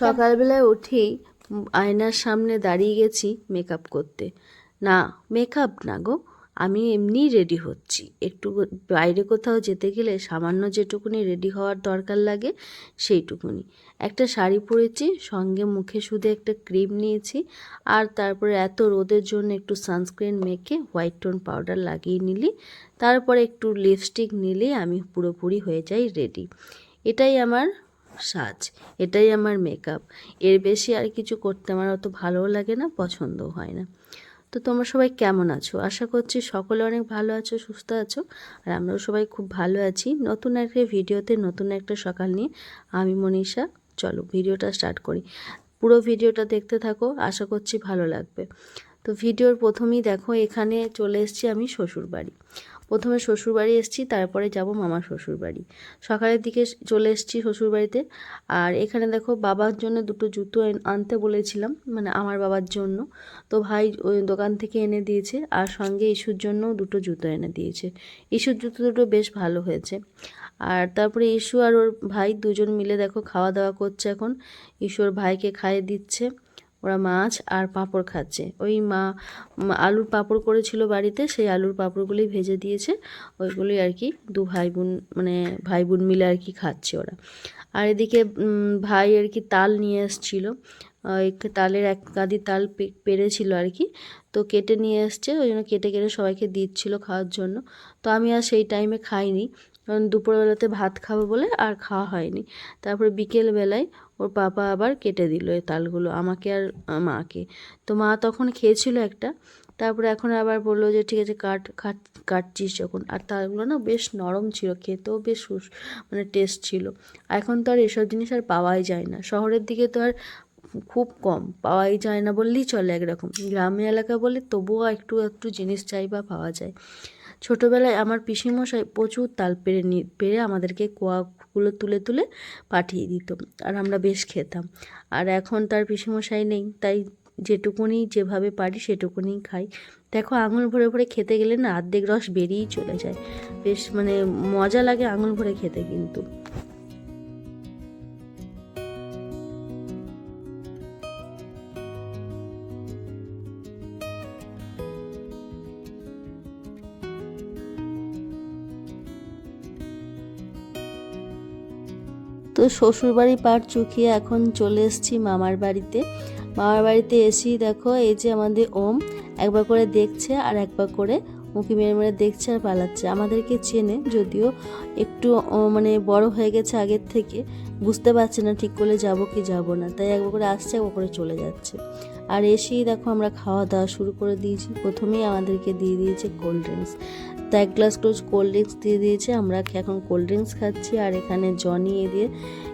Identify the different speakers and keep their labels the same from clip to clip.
Speaker 1: সকালবেলায় উঠেই আয়নার সামনে দাঁড়িয়ে গেছি মেকআপ করতে। না মেকআপ না গো, আমি এমনিই রেডি হচ্ছি। একটু বাইরে কোথাও যেতে গেলে সামান্য যেটুকুনি রেডি হওয়ার দরকার লাগে, সেইটুকুনি। একটা শাড়ি পরেছি, সঙ্গে মুখে শুধু একটা ক্রিম নিয়েছি, আর তারপরে এত রোদের জন্য একটু সানস্ক্রিন মেখে হোয়াইট টোন পাউডার লাগিয়ে নিলি, তারপরে একটু লিপস্টিক নিলেই আমি পুরোপুরি হয়ে যাই রেডি এটাই আমার সাজ, এটাই আমার মেকআপ এর বেশি আর কিছু করতে আমার অত ভালোও লাগে না, পছন্দও হয় না। তো তোমরা সবাই কেমন আছো? আশা করছি সকলে অনেক ভালো আছো, সুস্থ আছো, আর আমরাও সবাই খুব ভালো আছি। নতুন একটা ভিডিওতে নতুন একটা সকাল নিয়ে আমি মনীষা। চলো, ভিডিওটা স্টার্ট করি। পুরো ভিডিওটা দেখতে থাকো, আশা করছি ভালো লাগবে। তো ভিডিওর প্রথমেই দেখো, এখানে চলে এসেছি আমি শ্বশুর বাড়ি। প্রথমে শ্বশুর বাড়ি এসেছি, তারপরে যাব মামার শ্বশুর বাড়ি। সকালের দিকে চলে এসেছি শ্বশুর বাড়িতে। আর এখানে দেখো, বাবার জন্য দুটো জুতো আনতে বলেছিলাম মানে আমার বাবার জন্য। তো ভাই ওই দোকান থেকে এনে দিয়েছে, আর সঙ্গে ইস্যুর জন্যও দুটো জুতো এনে দিয়েছে। ইস্যুর জুতো দুটো বেশ ভালো হয়েছে। আর তারপরে ইস্যু আর ওর ভাই দুজন মিলে দেখো, খাওয়া দাওয়া করছে এখন। ইস্যু ওর ভাইকে খাইয়ে দিচ্ছে। ওরা মাছ আর পাঁপড় খাচ্ছে। ওই মা আলুর পাঁপড় করেছিল বাড়িতে, সেই আলুর পাঁপড়গুলোই ভেজে দিয়েছে। ওইগুলোই আর কি দু ভাই বোন মানে ভাই বোন মিলে আর কি খাচ্ছে ওরা। আর এদিকে ভাই আর কি তাল নিয়ে এসেছিল। তালের এক কাঁদি তাল পেরেছিল আর কি। তো কেটে নিয়ে এসছে, ওই জন্য কেটে কেটে সবাইকে দিচ্ছিল খাওয়ার জন্য। তো আমি আর সেই টাইমে খাইনি। কারণ দুপুরবেলাতে ভাত খাব বলে আর খাওয়া হয়নি। তারপরে বিকেলবেলায় ওর পাপা আবার কেটে দিল এই তালগুলো, আমাকে আর মাকে। তো মা তখন খেয়েছিল একটা, তারপরে এখন আবার বলল যে, ঠিক আছে, কাট কাট, কাটছিস যখন। আর তালগুলো না বেশ নরম ছিল, খেতেও বেশ মানে টেস্ট ছিল। এখন তো আর এসব জিনিস আর পাওয়াই যায় না। শহরের দিকে তো আর খুব কম, পাওয়াই যায় না বললেই চলে একরকম। গ্রাম্য এলাকা বলে তবুও একটু একটু জিনিস চাই বা পাওয়া যায়। ছোটোবেলায় আমার পিসিমশাই প্রচুর তাল পেরে নি, পেরে আমাদেরকে কোয়াগুলো তুলে তুলে পাঠিয়ে দিত আর আমরা বেশ খেতাম। আর এখন তার পিসিমশাই নেই, তাই যেটুকুনি যেভাবে পারি সেটুকুনি খাই। দেখো আঙুল ভরে ভরে খেতে গেলে না আর্ধেক রস বেরিয়েই চলে যায়। বেশ মানে মজা লাগে আঙুল ভরে খেতে কিন্তু। তো শ্বশুরবাড়ি পার চুকিয়ে এখন চলে এসেছি মামার বাড়িতে। মামার বাড়িতে এসেই দেখো এই যে আমাদের ওম, একবার করে দেখছে আর একবার করে মুখি মেরে মেরে দেখছে আর পালাচ্ছে। আমাদেরকে চেনে যদিও একটু মানে বড় হয়ে গেছে আগের থেকে, বুঝতে পারছে না ঠিক করে যাব কি যাব না। তাই একবার করে আসছে, একবার করে চলে যাচ্ছে। আর এসেই দেখো আমরা খাওয়া দাওয়া শুরু করে দিয়েছি। প্রথমেই আমাদেরকে দিয়ে দিয়েছে কোল্ড ড্রিঙ্কস তো এক গ্লাস করে কোল্ড ড্রিঙ্কস দিয়ে দিয়েছে। আমরা এখন কোল্ড ড্রিঙ্কস খাচ্ছি আর এখানে জনি দিয়ে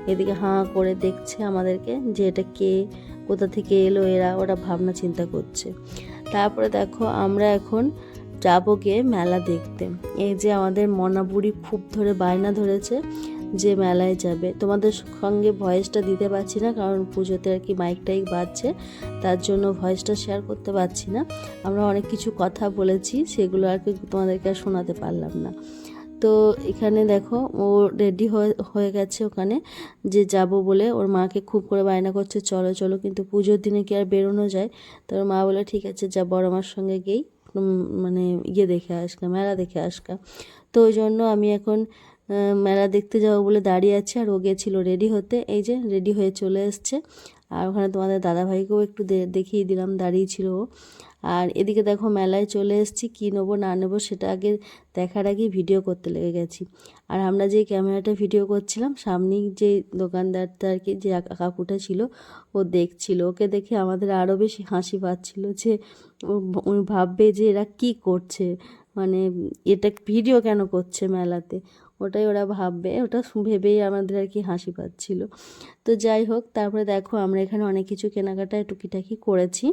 Speaker 1: এদিকে হাঁ করে দেখছে আমাদেরকে যে এটা কে, কোথা থেকে এলো এরা, ওরা ভাবনা চিন্তা করছে। তারপরে দেখো আমরা এখন যাব গিয়ে মেলা দেখতে। এই যে আমাদের মনাবুড়ি খুব ধরে বায়না ধরেছে। যে মেলায় যাবে। তোমাদের সঙ্গে ভয়েসটা দিতে পারছি না কারণ পুজোতে আর কি মাইক টাইক বাজছে তার জন্য ভয়েসটা শেয়ার করতে পারছি না। আমরা অনেক কিছু কথা বলেছি সেগুলো আর কি তোমাদেরকে আর শোনাতে পারলাম না। তো এখানে দেখো ও রেডি হয়ে গেছে ওখানে যে যাব বলে। ওর মাকে খুব করে বায়না করছে চলো চলো। কিন্তু পুজোর দিনে কি আর বেরোনো যায়? তো ওর মা বলে ঠিক আছে যা বড় মার সঙ্গে উম, মানে ইয়ে দেখে আসকা মেলা দেখে আসকা। তো ওই জন্য আমি এখন মেলা দেখতে যাব বলে দাঁড়িয়ে আছে আর ও গেছিল রেডি হতে। এই যে রেডি হয়ে চলে এসছে। আর ওখানে তোমাদের দাদাভাইকেও একটু দেখিয়ে দিলাম, দাঁড়িয়ে ছিল ও। আর এদিকে দেখো মেলায় চলে এসেছি, কী নেব না নেব সেটা আগে দেখার আগে ভিডিও করতে লেগে গেছি। আর আমরা যে ক্যামেরাটা ভিডিও করছিলাম, সামনেই যে দোকানদারটা আর কি, যে কাকুটা ছিল, ও দেখছিল। ওকে দেখে আমাদের আরও বেশি হাসি পাচ্ছিল যে ও ভাববে যে এরা কি করছে মানে এটা ভিডিও কেন করছে মেলাতে? ওটাই ওরা ভাববে। ওটা ভেবেই আমাদের আর কি হাসি পাচ্ছিল। তো যাই হোক, তারপরে দেখো আমরা এখানে অনেক কিছু কেনাকাটা টুকিটাকি করেছি।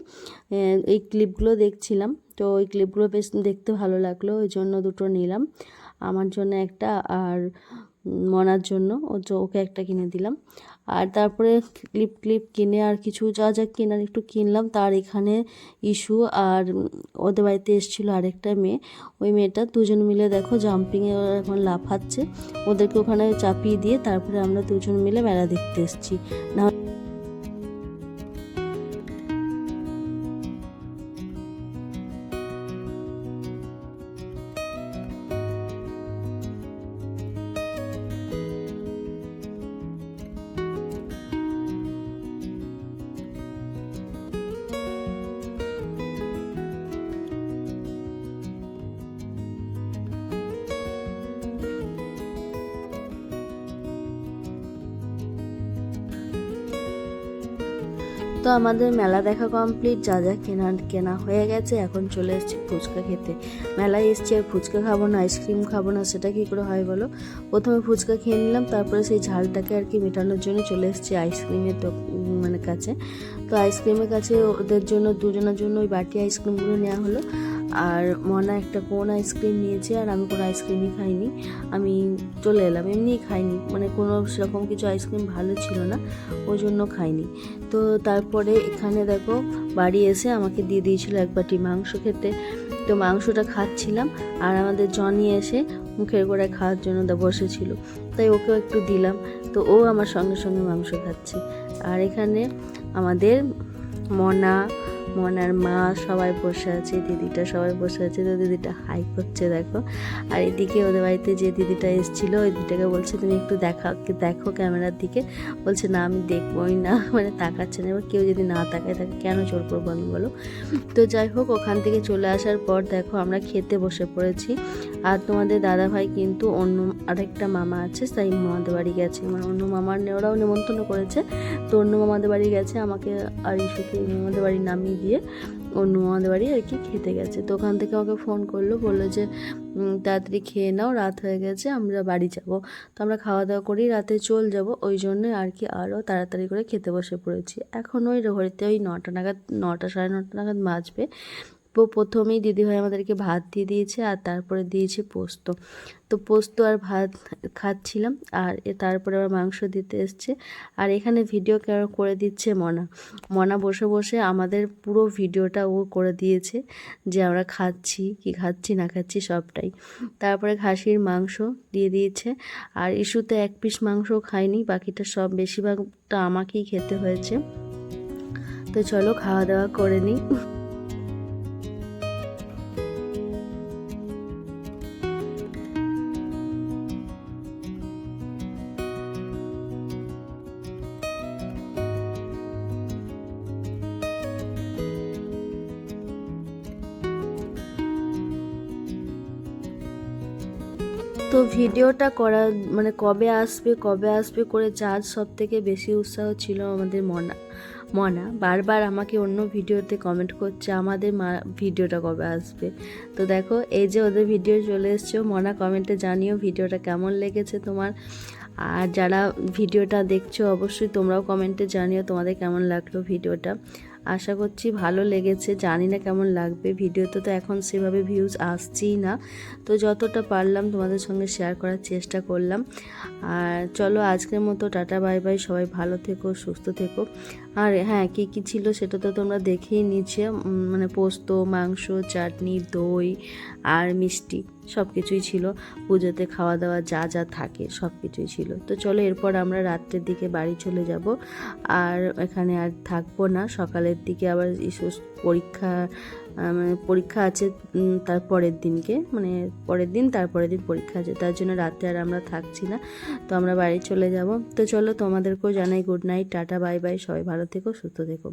Speaker 1: এই ক্লিপগুলো দেখছিলাম। তো ওই ক্লিপগুলো বেশ দেখতে ভালো লাগল। ওই জন্য দুটো নিলাম। আমার জন্য একটা আর মনার জন্য। ও ওকে একটা কিনে দিলাম। আর তারপরে ক্লিপ ক্লিপ কিনে আর কিছু যা যা কেনার একটু কিনলাম, তার এখানে ইস্যু আর ওদের বাড়িতে এসেছিল আরেকটা মেয়ে। ওই মেয়েটা দুজন মিলে দেখো জাম্পিংয়ে এখন লাফাচ্ছে। ওদেরকে ওখানে চাপিয়ে দিয়ে তারপরে আমরা দুজন মিলে মেলা দেখতে এসেছি। না তো আমাদের মেলা দেখা কমপ্লিট যা যা কেনা কেনা হয়ে গেছে, এখন চলে এসেছি ফুচকা খেতে। মেলায় এসছি আর ফুচকা খাব না আইসক্রিম খাব না, সেটা কী করে হয় বলো? প্রথমে ফুচকা খেয়ে নিলাম, তারপরে সেই ঝালটাকে আর কি মেটানোর জন্য চলে এসেছি আইসক্রিমের মানে কাছে। তো আইসক্রিমের কাছে ওদের জন্য, দুজনের জন্য ওই বাটি আইসক্রিমগুলো নেওয়া হলো। আর মনা একটা কোন আইসক্রিম নিয়েছে আর আমি কোনো আইসক্রিমই খাইনি। আমি চলে এলাম, এমনিই খাইনি। মানে কোনো সেরকম কিছু আইসক্রিম ভালো ছিল না, ওই জন্য খাইনি। তো তারপরে এখানে দেখো, বাড়ি এসে আমাকে দিয়ে দিয়েছিল এক বাটি মাংস খেতে। তো মাংসটা খাচ্ছিলাম আর আমাদের জনি এসে মুখের গোড়ায় খাওয়ার জন্য বসেছিল। তাই ওকেও একটু দিলাম। তো ও আমার সঙ্গে সঙ্গে মাংস খাচ্ছে। আর এখানে আমাদের মনা মনার মা সবাই বসে আছে, দিদিটা সবাই বসে আছে, তো দিদিটা হাই করছে দেখো। আর এদিকে ওদের বাড়িতে যে দিদিটা এসেছিল, ওই দিদিটাকে বলছে, তুমি একটু দেখা, দেখো ক্যামেরার দিকে। বলছে, না, আমি দেখবোই না। মানে তাকাচ্ছে না। এবার কেউ যদি না তাকায়, তাকে কেন চোর করব আমি বলো? তো যাই হোক, ওখান থেকে চলে আসার পর দেখো, আমরা খেতে বসে পড়েছি। আর তোমাদের দাদা ভাই কিন্তু অন্য আরেকটা মামা আছে, তাই মামাদের বাড়ি গেছে। মানে অন্য মামার, ওরাও নেমন্তন্ন করেছে। তো অন্য মামাদের বাড়ি গেছে, আমাকে আর ইস্যুকে মামাদের বাড়ি নামিয়ে দিয়ে ও নোয়াদ বাড়ি আর কি খেতে গেছে। তো ওখান থেকে আমাকে ফোন করল, বলল যে তাড়াতাড়ি খেয়ে নাও, রাত হয়ে গেছে, আমরা বাড়ি যাব। তো আমরা খাওয়া দাওয়া করি রাতে চল যাব। ওই জন্য আর কি আরও তাড়াতাড়ি করে খেতে বসে পড়েছি। এখন ওই ঘড়িতে ওই নটা নাগাদ, নটা সাড়ে নটা নাগাদ বাজবে। প্রথমেই দিদিভাই আমাদেরকে ভাত দিয়ে দিয়েছে আর তারপরে দিয়েছে পোস্ত। তো পোস্ত আর ভাত খাচ্ছিলাম আর তারপরে আবার মাংস দিতে এসছে। আর এখানে ভিডিও করে দিচ্ছে মনা? মনা বসে বসে আমাদের পুরো ভিডিওটা ও করে দিয়েছে যে আমরা খাচ্ছি, কি খাচ্ছি, না খাচ্ছি সবটাই। তারপরে খাসির মাংস দিয়ে দিয়েছে আর ইস্যুতে এক পিস মাংস খাইনি, বাকিটা সব বেশিরভাগটা আমাকেই খেতে হয়েছে। তো চলো খাওয়া দাওয়া করে নিই। তো ভিডিওটা করা মানে কবে আসবে কবে আসবে করে যার সব থেকে বেশি উৎসাহ ছিল আমাদের মনা মনা। বারবার আমাকে অন্য ভিডিওতে কমেন্ট করছে, আমাদের মা, ভিডিওটা কবে আসবে? তো দেখো, এই যে ওদের ভিডিও চলে এসছে, মনা কমেন্টে জানিও ভিডিওটা কেমন লেগেছে তোমার। আর যারা ভিডিওটা দেখছ, অবশ্যই তোমরাও কমেন্টে জানিও তোমাদের কেমন লাগল ভিডিওটা। আশা করছি ভালো লেগেছে। জানি না কেমন লাগবে। ভিডিওতে তো এখন সেভাবে ভিউজ আসছেই না। তো যতটা পারলাম তোমাদের সঙ্গে শেয়ার করার চেষ্টা করলাম। আর চলো আজকের মতো টাটা বাই বাই সবাই ভালো থেকো, সুস্থ থেকো। আর হ্যাঁ কী কী ছিল সেটা তো তোমরা দেখেই নিচ্ছে মানে পোস্ত, মাংস, চাটনি, দই আর মিষ্টি সব কিছুই ছিল। পুজোতে খাওয়া দাওয়া যা যা থাকে সব কিছুই ছিল। তো চলো এরপর আমরা রাত্রের দিকে বাড়ি চলে যাব। আর এখানে আর থাকব না। সকালের দিকে আবার পরীক্ষা মানে পরীক্ষা আছে তার পরের দিনকে। মানে পরের দিন তারপরের দিন পরীক্ষা আছে। তার জন্য রাতে আর আমরা থাকছি না। তো আমরা বাড়ি চলে যাব। তো চলো তোমাদেরকেও জানাই good night tata bye bye সবাই ভালো থেকো, সুস্থ থেকো.